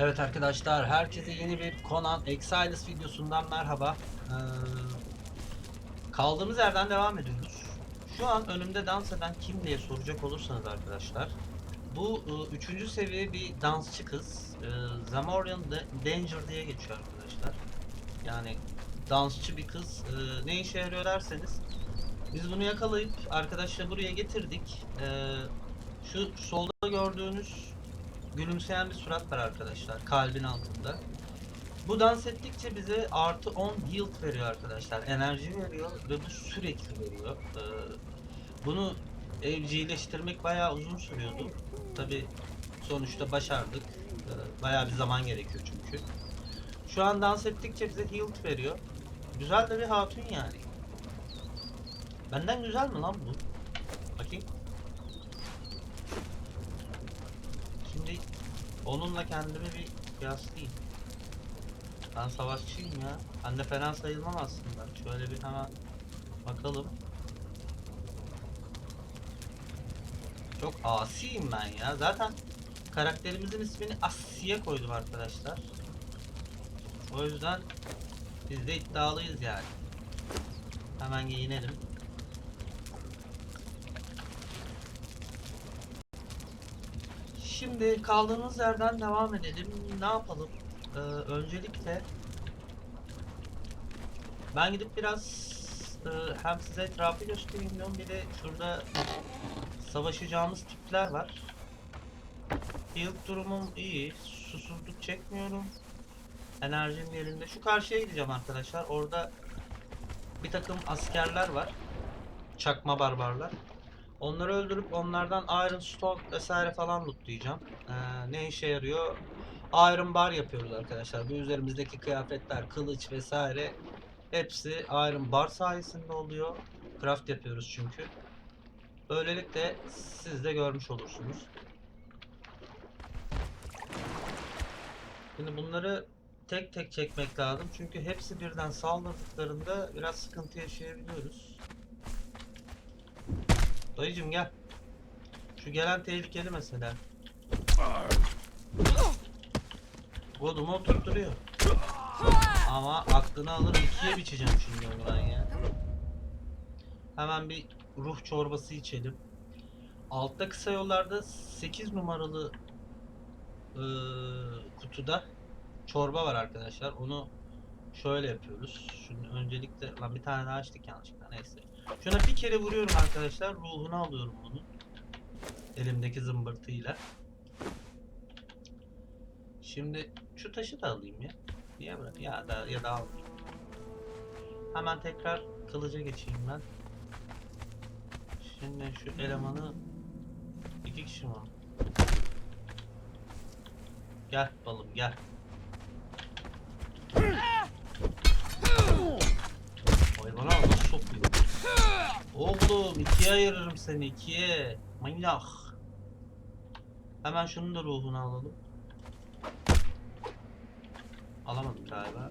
Evet arkadaşlar, herkese yeni bir Conan Exiles videosundan merhaba. Ee, kaldığımız yerden devam ediyoruz. Şu an önümde dans eden kim diye soracak olursanız arkadaşlar. Bu e, üçüncü seviye bir dansçı kız. E, Zamorian Da- Danger diye geçiyor arkadaşlar. Yani dansçı bir kız. E, ne işe yarıyor derseniz. Biz bunu yakalayıp arkadaşlar buraya getirdik. E, şu solda gördüğünüz gülümseyen bir surat var arkadaşlar kalbin altında. Bu dans ettikçe bize artı 10 yield veriyor arkadaşlar. Enerji veriyor ve bu sürekli veriyor. Ee, bunu evcilleştirmek bayağı uzun sürüyordu. Tabi sonuçta başardık. Ee, bayağı bir zaman gerekiyor çünkü. Şu an dans ettikçe bize health veriyor. Güzel de bir hatun yani. Benden güzel mi lan bu? Bakayım. Şimdi onunla kendimi bir kıyaslayayım. Ben savaşçıyım ya. Ben de fena sayılmam aslında. Şöyle bir hemen bakalım. Çok asiyim ben ya. Zaten karakterimizin ismini Asiye koydum arkadaşlar. O yüzden biz de iddialıyız yani. Hemen giyinelim. Şimdi kaldığımız yerden devam edelim. Ne yapalım? Ee, öncelikle ben gidip biraz e, hem size etrafı göstereyim diyorum bir de şurada savaşacağımız tipler var. Health durumum iyi. Susuzluk çekmiyorum. Enerjim yerinde. Şu karşıya gideceğim arkadaşlar. Orada bir takım askerler var. Çakma barbarlar. Onları öldürüp onlardan Iron Stone vesaire falan lootlayacağım. Ee, ne işe yarıyor? Iron Bar yapıyoruz arkadaşlar. Bu üzerimizdeki kıyafetler, kılıç vesaire hepsi Iron Bar sayesinde oluyor. Craft yapıyoruz çünkü. Böylelikle siz de görmüş olursunuz. Şimdi bunları tek tek çekmek lazım. Çünkü hepsi birden saldırdıklarında biraz sıkıntı yaşayabiliyoruz. Dayıcım gel. Şu gelen tehlikeli mesela. Godumu oturtturuyor. Ama aklını alır ikiye biçeceğim şimdi ben ya. Hemen bir ruh çorbası içelim. Altta kısa yollarda 8 numaralı eee, kutuda çorba var arkadaşlar. Onu şöyle yapıyoruz. Şunu öncelikle lan bir tane daha açtık yanlışlıkla neyse. Şuna bir kere vuruyorum arkadaşlar. Ruhunu alıyorum bunu. Elimdeki zımbırtıyla. Şimdi şu taşı da alayım ya. Niye bırak? Ya da ya da almayayım. Hemen tekrar kılıca geçeyim ben. Şimdi şu elemanı iki kişi mi? Gel balım gel. Oy bana nasıl sokuyor? Oğlum ikiye ayırırım seni ikiye. Manyak. Hemen şunun da ruhunu alalım. Alamadım galiba.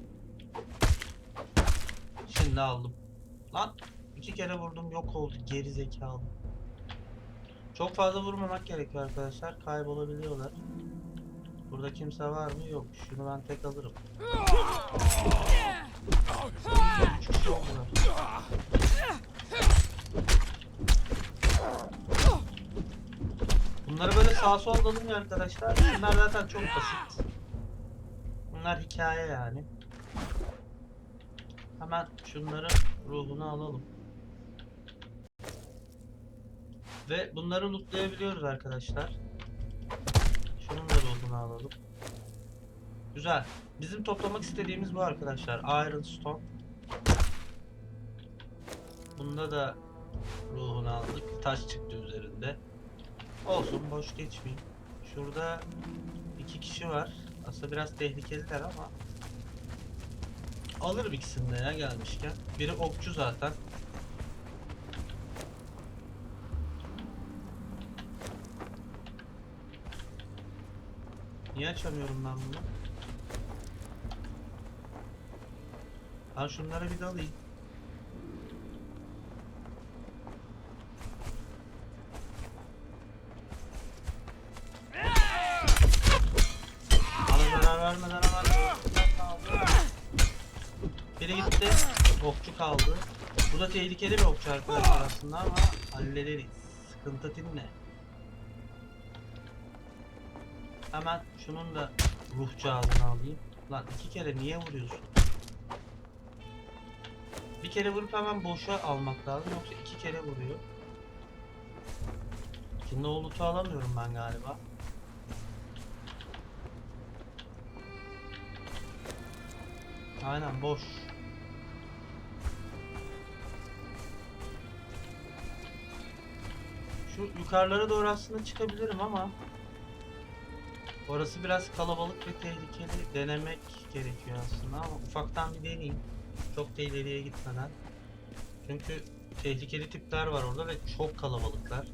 Şimdi aldım. Lan iki kere vurdum yok oldu geri zekalı. Çok fazla vurmamak gerekiyor arkadaşlar. Kaybolabiliyorlar. Burada kimse var mı? Yok. Şunu ben tek alırım. Bunları böyle sağa sola dalınıyor arkadaşlar. Bunlar zaten çok basit. Bunlar hikaye yani. Hemen şunların ruhunu alalım. Ve bunları lootlayabiliyoruz arkadaşlar. Şunun da ruhunu alalım. Güzel. Bizim toplamak istediğimiz bu arkadaşlar. Iron Stone. Bunda da ruhunu aldık. Taş çıktı üzerinde. Olsun boş geçmeyeyim. Şurada iki kişi var. Aslında biraz tehlikeliler ama alırım ikisini de ya gelmişken. Biri okçu zaten. Niye açamıyorum ben bunu? Ben şunlara bir dalayım. Tehlikeli bir okçu arkadaşlar aslında ama hallederiz. Sıkıntı dinle. Hemen şunun da ruh cihazını alayım. Lan iki kere niye vuruyorsun? Bir kere vurup hemen boşa almak lazım yoksa iki kere vuruyor. Şimdi o loot'u alamıyorum ben galiba. Aynen boş. Şu yukarılara doğru aslında çıkabilirim ama Orası biraz kalabalık ve tehlikeli denemek gerekiyor aslında ama ufaktan bir deneyeyim. Çok da ileriye gitmeden. Çünkü tehlikeli tipler var orada ve çok kalabalıklar.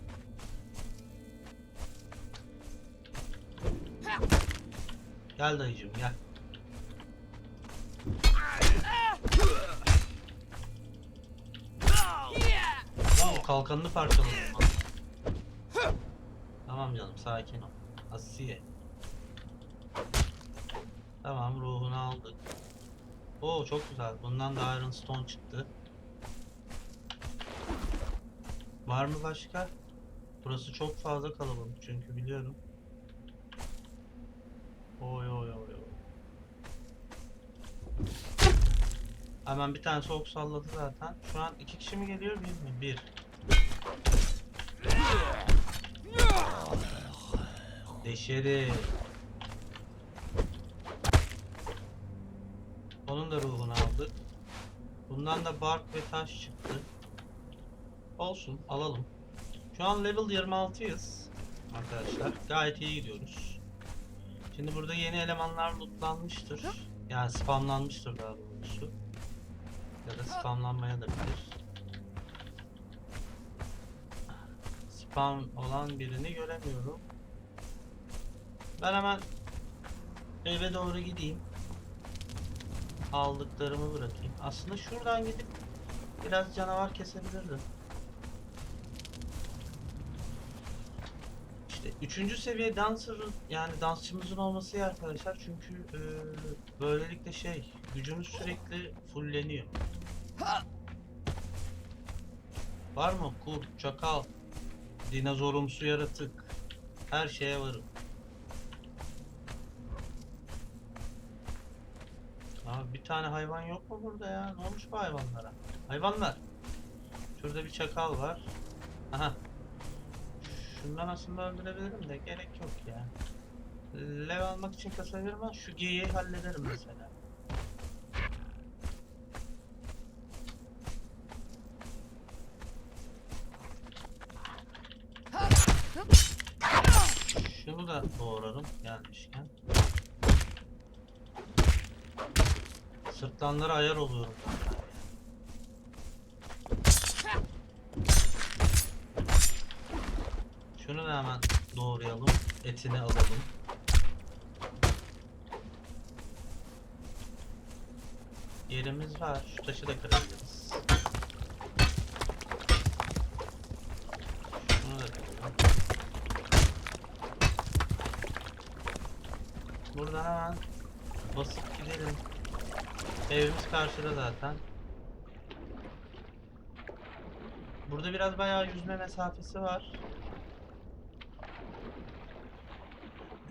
Gel dayıcım gel. Oo, kalkanını parçaladım. Tamam canım sakin ol. Asiye. Tamam ruhunu aldık. Oo çok güzel. Bundan da Iron Stone çıktı. Var mı başka? Burası çok fazla kalabalık çünkü biliyorum. Oy oy oy oy. Hemen bir tane soğuk salladı zaten. Şu an iki kişi mi geliyor bir mi? Bir. Deşeri. Onun da ruhunu aldık. Bundan da bark ve taş çıktı. Olsun alalım. Şu an level 26'yız arkadaşlar. Gayet iyi gidiyoruz. Şimdi burada yeni elemanlar lootlanmıştır. Yani spamlanmıştır daha doğrusu. Ya da spamlanmaya da bilir. Spam olan birini göremiyorum. Ben hemen eve doğru gideyim. Aldıklarımı bırakayım. Aslında şuradan gidip biraz canavar kesebilirdim. İşte üçüncü seviye dancer yani dansçımızın olması iyi arkadaşlar çünkü e, böylelikle şey gücümüz sürekli fulleniyor. Var mı kurt, çakal, dinozorumsu yaratık her şeye varım. Abi bir tane hayvan yok mu burada ya? Ne olmuş bu hayvanlara? Hayvanlar. Şurada bir çakal var. Aha. Şundan aslında öldürebilirim de gerek yok ya. Lev almak için kasabilirim ama şu geyiği hallederim mesela. Şunu da doğrarım gelmişken. Sırtlanlara ayar oluyorum. Şunu da hemen doğrayalım. Etini alalım. Yerimiz var. Şu taşı da kırabiliriz. Şunu da kıralım. Buradan hemen basıp gidelim. Evimiz karşıda zaten. Burada biraz bayağı yüzme mesafesi var.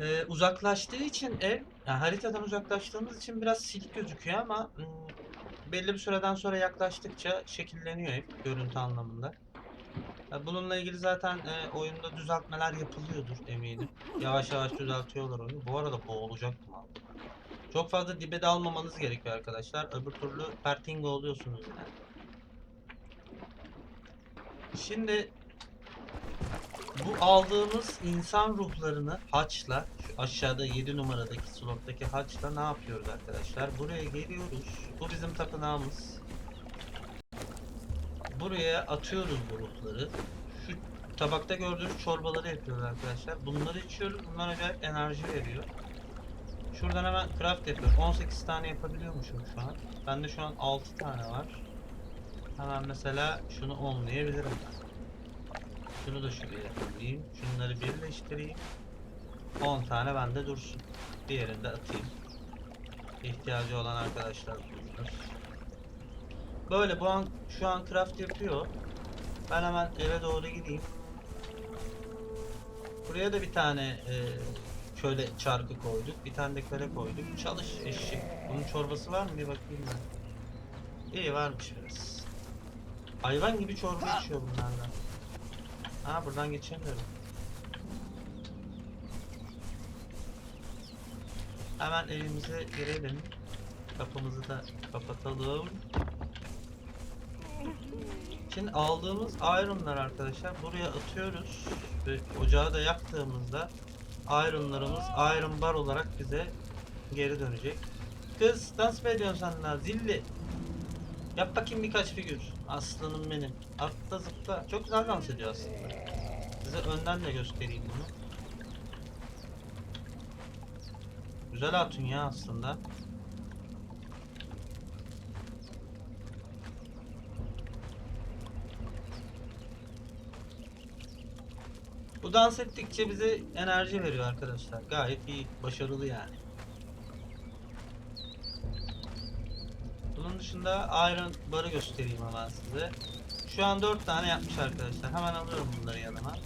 Ee, uzaklaştığı için ev, yani haritadan uzaklaştığımız için biraz silik gözüküyor ama ım, belli bir süreden sonra yaklaştıkça şekilleniyor ev görüntü anlamında. Bununla ilgili zaten e, oyunda düzeltmeler yapılıyordur eminim. Yavaş yavaş düzeltiyorlar oyunu. Bu arada boğulacaktım abi. Çok fazla dibe dalmamanız gerekiyor arkadaşlar. Öbür türlü pertingo oluyorsunuz yani. Şimdi bu aldığımız insan ruhlarını haçla şu aşağıda 7 numaradaki slottaki haçla ne yapıyoruz arkadaşlar? Buraya geliyoruz. Bu bizim tapınağımız. Buraya atıyoruz bu ruhları. Şu tabakta gördüğünüz çorbaları yapıyoruz arkadaşlar. Bunları içiyoruz. Bunlar acayip enerji veriyor. Şuradan hemen craft yapıyorum. 18 tane yapabiliyormuşum şu an. Bende şu an 6 tane var. Hemen mesela şunu onlayabilirim. Şunu da şuraya koyayım. Şunları birleştireyim. 10 tane bende dursun. Diğerini de atayım. ihtiyacı olan arkadaşlar bulunur. Böyle bu an şu an craft yapıyor. Ben hemen eve doğru gideyim. Buraya da bir tane e, köle çarkı koyduk. Bir tane de köle koyduk. Çalış eşek. Bunun çorbası var mı? Bir bakayım ben. İyi varmış biraz. Hayvan gibi çorba içiyor bunlardan. Ha buradan geçemiyorum. Hemen evimize girelim. Kapımızı da kapatalım. Şimdi aldığımız ironlar arkadaşlar buraya atıyoruz ve ocağı da yaktığımızda ironlarımız iron bar olarak bize geri dönecek. Kız dans mı ediyorsun sen daha zilli? Yap bakayım birkaç figür. Aslanım benim. Atla zıpla. Çok güzel dans ediyor aslında. Size önden de göstereyim bunu. Güzel hatun ya aslında. Bu dans ettikçe bize enerji veriyor arkadaşlar. Gayet iyi, başarılı yani. Bunun dışında Iron Bar'ı göstereyim hemen size. Şu an 4 tane yapmış arkadaşlar. Hemen alıyorum bunları yanıma.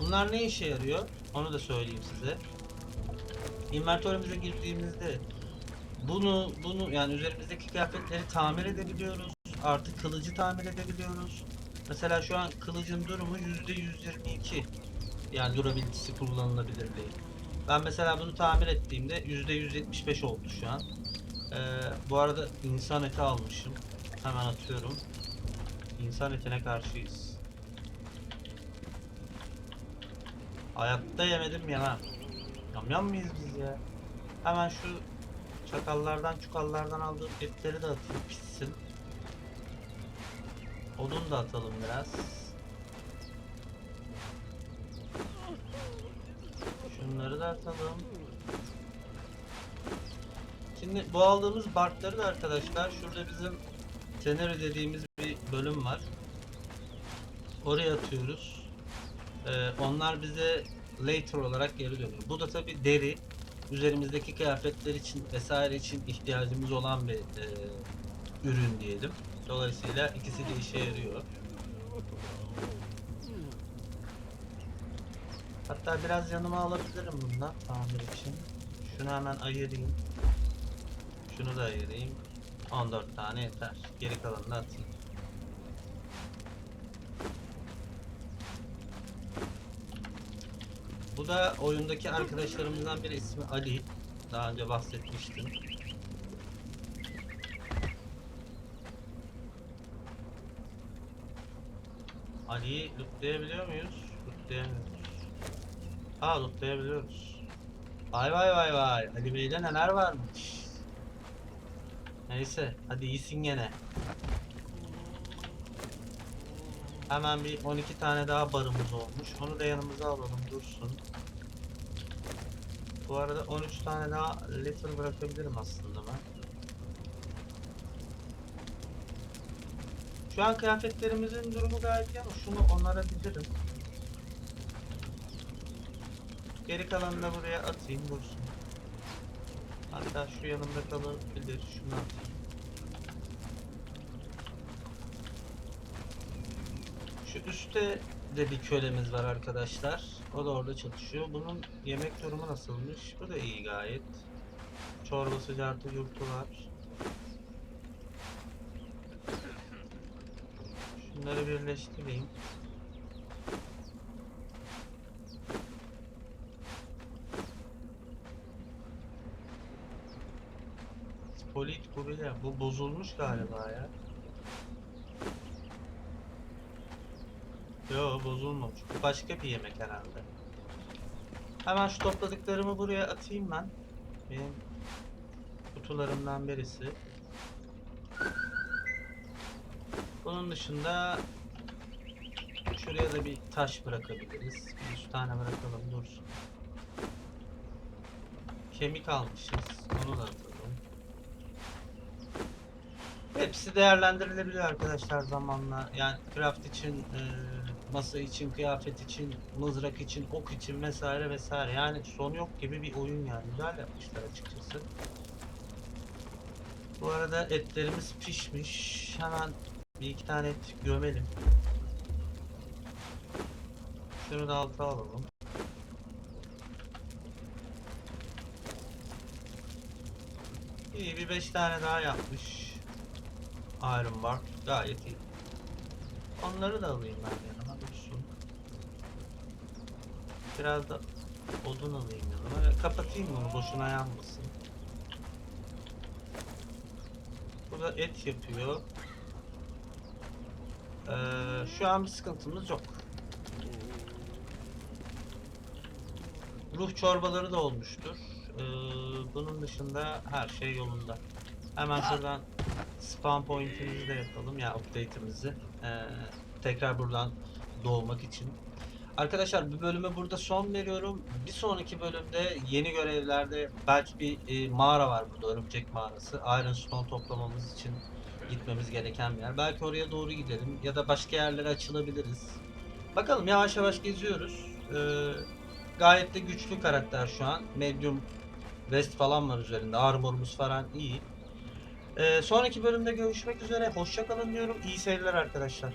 Bunlar ne işe yarıyor? Onu da söyleyeyim size. İnventörümüze girdiğimizde bunu bunu yani üzerimizdeki kıyafetleri tamir edebiliyoruz. Artık kılıcı tamir edebiliyoruz. Mesela şu an kılıcın durumu %122. Yani durabilitesi kullanılabilirliği. Ben mesela bunu tamir ettiğimde %175 oldu şu an. Ee, bu arada insan eti almışım. Hemen atıyorum. İnsan etine karşıyız. Hayatta yemedim yemem. Yamyam mıyız biz ya? Hemen şu çakallardan çukallardan aldığım etleri de atayım pişsin. Odun da atalım biraz. Şunları da atalım. Şimdi bu aldığımız barkları da arkadaşlar şurada bizim Tenere dediğimiz bir bölüm var. Oraya atıyoruz. Ee, onlar bize later olarak geri dönüyor. Bu da tabi deri. Üzerimizdeki kıyafetler için vesaire için ihtiyacımız olan bir e, ürün diyelim. Dolayısıyla ikisi de işe yarıyor. Hatta biraz yanıma alabilirim bundan tamir için. Şunu hemen ayırayım. Şunu da ayırayım. 14 tane yeter. Geri kalanını da atayım. Bu da oyundaki arkadaşlarımızdan biri ismi Ali. Daha önce bahsetmiştim. Ali'yi lootlayabiliyor muyuz? Lootlayamıyoruz. Aa lootlayabiliyoruz. Vay vay vay vay. Ali Bey'de neler varmış. Neyse hadi iyisin gene. Hemen bir 12 tane daha barımız olmuş. Onu da yanımıza alalım dursun. Bu arada 13 tane daha litter bırakabilirim aslında ben. Şu an kıyafetlerimizin durumu gayet iyi ama şunu onarabilirim. Geri kalanını da buraya atayım dursun. Hatta şu yanımda kalabilir. Şunu atayım. Şu üstte de bir kölemiz var arkadaşlar. O da orada çalışıyor. Bunun yemek durumu nasılmış? Bu da iyi gayet. Çorbası, cartı, yurtu var. Şunları birleştireyim. Bu bozulmuş galiba ya. Yo bozulmamış. Bu başka bir yemek herhalde. Hemen şu topladıklarımı buraya atayım ben. Benim kutularımdan birisi. Bunun dışında şuraya da bir taş bırakabiliriz. Bir üç tane bırakalım dursun. Kemik almışız. Onu da atalım. Hepsi değerlendirilebiliyor arkadaşlar zamanla. Yani craft için, e, masa için, kıyafet için, mızrak için, ok için vesaire vesaire. Yani son yok gibi bir oyun yani. Güzel yapmışlar açıkçası. Bu arada etlerimiz pişmiş. Hemen bir iki tane et gömelim. Şunu da alta alalım. İyi bir beş tane daha yapmış. Iron Bar gayet iyi. Onları da alayım ben yanıma dursun. Biraz da odun alayım yanıma. Kapatayım bunu boşuna yanmasın. Burada et yapıyor. Ee, şu an bir sıkıntımız yok. Ruh çorbaları da olmuştur. Ee, bunun dışında her şey yolunda. Hemen şuradan spawn point'imizi de yapalım ya update'imizi. Ee, tekrar buradan doğmak için. Arkadaşlar bu bölüme burada son veriyorum. Bir sonraki bölümde yeni görevlerde belki bir e, mağara var burada örümcek mağarası. Iron Stone toplamamız için gitmemiz gereken bir yer. Belki oraya doğru gidelim ya da başka yerlere açılabiliriz. Bakalım yavaş yavaş geziyoruz. Ee, gayet de güçlü karakter şu an. Medium Vest falan var üzerinde. Armorumuz falan iyi. Ee, sonraki bölümde görüşmek üzere. Hoşça kalın diyorum. İyi seyirler arkadaşlar.